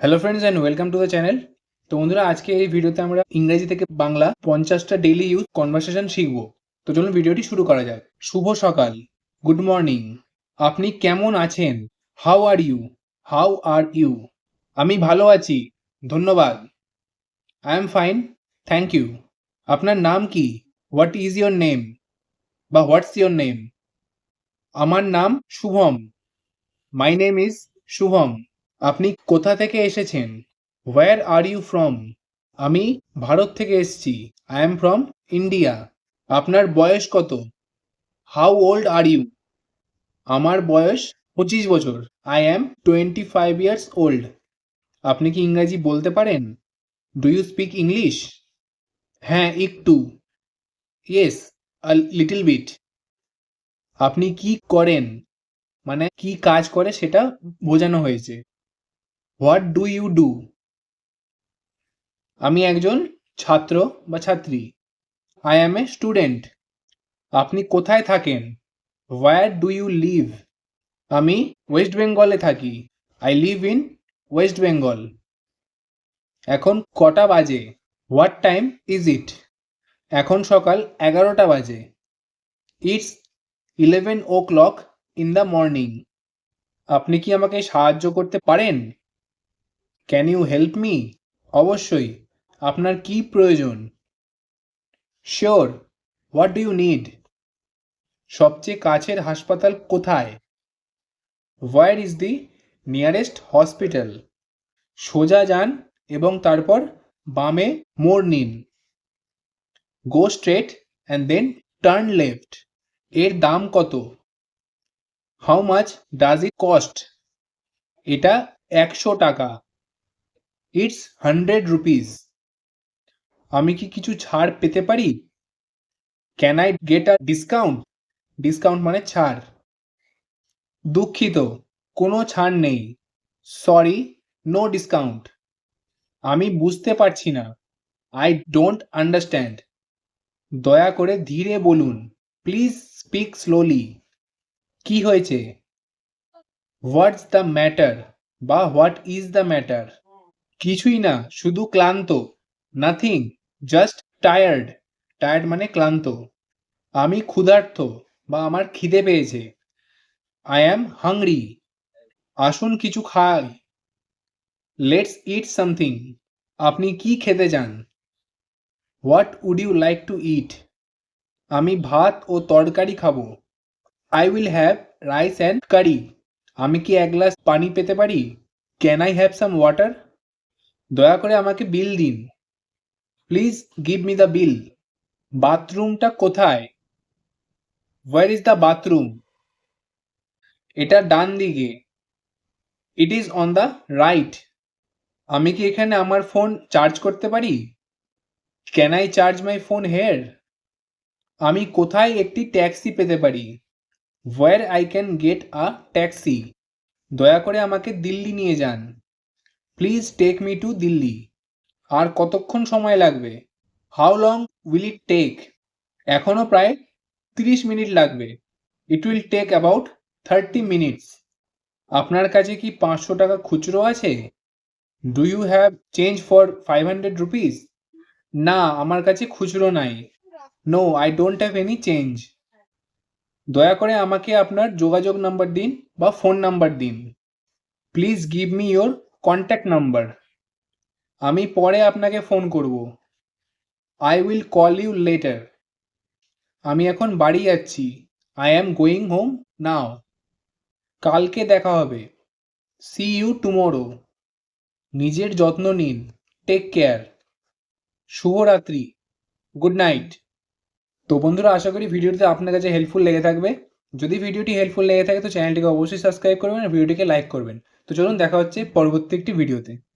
Hello friends and welcome to the channel তো বন্ধুরা, আজকে এই ভিডিওতে আমরা ইংরেজি থেকে বাংলা পঞ্চাশটা ডেইলি ইউজ কনভারসেশন শিখব। তো চলুন ভিডিওটি শুরু করা যাক। শুভ সকাল। গুড মর্নিং আপনি কেমন আছেন? How are you how are you আমি ভালো আছি। ধন্যবাদ। I am fine thank you আপনার নাম কি? হোয়াট ইজ ইয়োর নেম বা হোয়াটস ইয়োর নেম আমার নাম Shubham. My name is Shubham. আপনি কোথা থেকে এসেছেন? হোয়ার আর ইউ ফ্রম আমি ভারত থেকে এসেছি। আই এম ফ্রম ইন্ডিয়া আপনার বয়স কত? হাউ ওল্ড আর ইউ আমার বয়স পঁচিশ বছর। I am twenty five years old আপনি কি ইংরাজি বলতে পারেন? ডু ইউ স্পিক ইংলিশ হ্যাঁ একটু। ইয়েস আ লিটল বিট আপনি কি করেন? মানে কি কাজ করে সেটা বোঝানো হয়েছে। হোয়াট ডু ইউ ডু আমি একজন ছাত্র বা ছাত্রী। আই অ্যাম এ স্টুডেন্ট আপনি কোথায় থাকেন? হোয়ার ডু ইউ লিভ আমি ওয়েস্ট বেঙ্গলে থাকি। I live in West Bengal এখন কটা বাজে? হোয়াট টাইম ইজ ইট এখন সকাল এগারোটা বাজে। It's eleven o'clock in the morning আপনি কি আমাকে সাহায্য করতে পারেন? ক্যান ইউ হেল্প মি অবশ্যই। আপনার কি প্রয়োজন? Sure what do you need সবচেয়ে কাছের হাসপাতাল কোথায়? Where is the nearest hospital সোজা যান এবং তারপর বামে মোড় নিন। Go straight and then turn left এর দাম কত? How much does it cost এটা একশো টাকা। ইটস হান্ড্রেড রুপিস আমি কি কিছু ছাড় পেতে পারি? Can I get a discount discount মানে ছাড়। দুঃখিত, কোনো ছাড় নেই। সরি নো ডিসকাউন্ট আমি বুঝতে পারছি না। আই ডোন্ট আন্ডারস্ট্যান্ড দয়া করে ধীরে বলুন। প্লিজ স্পিক স্লোলি কি হয়েছে? হোয়াটস দ্য ম্যাটার বা হোয়াট ইজ দ্য ম্যাটার কিছুই না, শুধু ক্লান্ত। নাথিং জাস্ট টায়ার্ড টায়ার্ড মানে ক্লান্ত। আমি ক্ষুধার্ত বা আমার খিদে পেয়েছে। আই অ্যাম হাংরি আসুন কিছু খাই। লেটস ইট সামথিং আপনি কি খেতে চান? What would you like to eat আমি ভাত ও তরকারি খাব। I will have rice and curry আমি কি এক গ্লাস পানি পেতে পারি? Can I have some water দয়া করে আমাকে বিল দিন। Please give me the bill বাথরুমটা কোথায়? হোয়ার ইজ দ্য বাথরুম এটা ডান দিকে। It is on the right আমি কি এখানে আমার ফোন চার্জ করতে পারি? Can I charge my phone here আমি কোথায় একটি ট্যাক্সি পেতে পারি? Where I can get a taxi দয়া করে আমাকে দিল্লি নিয়ে যান। Please take me to Delhi আর কতক্ষণ সময় লাগবে? How long will it take এখনও প্রায় তিরিশ মিনিট লাগবে। It will take about thirty minutes আপনার কাছে কি পাঁচশো টাকা খুচরো আছে? Do you have change for five hundred rupees না, আমার কাছে খুচরো নাই। No I don't have any change দয়া করে আমাকে আপনার যোগাযোগ নাম্বার দিন বা ফোন নাম্বার দিন। Please give me your contact number আমি পরে আপনাকে ফোন করব। I will call you later আমি এখন বাড়ি যাচ্ছি। I am going home now কালকে দেখা হবে। সি ইউ টুমোরো নিজের যত্ন নিন। টেক কেয়ার শুভরাত্রি। গুড নাইট তো বন্ধুরা, আশা করি ভিডিওটি আপনার কাছে হেল্পফুল লেগে থাকবে। যদি ভিডিওটি হেল্পফুল লেগে থাকে, তো চ্যানেলটিকে অবশ্যই সাবস্ক্রাইব করবেন আর ভিডিওটিকে লাইক করবেন। তো চলুন দেখা হচ্ছে পরবর্তী একটি ভিডিওতে